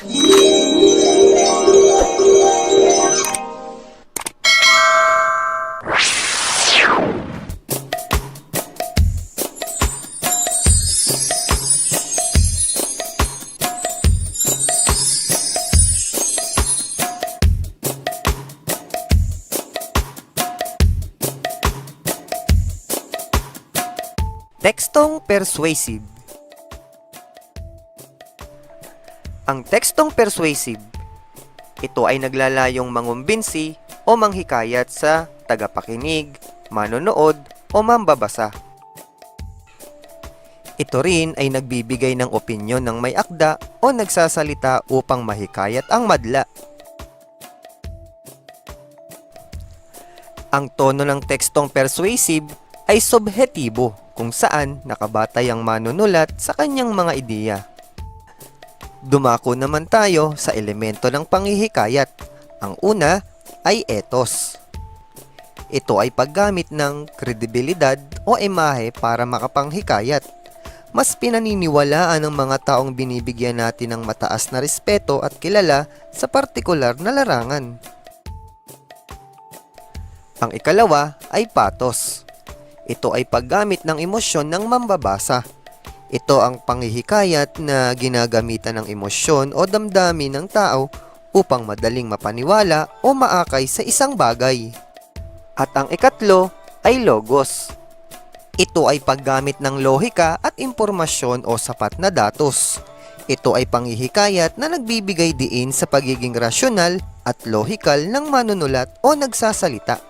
Tekstong persuasive. Ang tekstong persuasive, ito ay naglalayong mangumbinsi o manghikayat sa tagapakinig, manonood o mambabasa. Ito rin ay nagbibigay ng opinyon ng may akda o nagsasalita upang mahikayat ang madla. Ang tono ng tekstong persuasive ay subhetibo kung saan nakabatay ang manunulat sa kanyang mga ideya. Dumako naman tayo sa elemento ng panghihikayat. Ang una ay ethos. Ito ay paggamit ng kredibilidad o imahe para makapanghikayat. Mas pinaniniwalaan ng mga taong binibigyan natin ng mataas na respeto at kilala sa partikular na larangan. Ang ikalawa ay patos. Ito ay paggamit ng emosyon ng mambabasa. Ito ang panghihikayat na ginagamitan ng emosyon o damdamin ng tao upang madaling mapaniwala o maakay sa isang bagay. At ang ikatlo ay logos. Ito ay paggamit ng lohika at impormasyon o sapat na datos. Ito ay panghihikayat na nagbibigay diin sa pagiging rasyonal at lohikal ng manunulat o nagsasalita.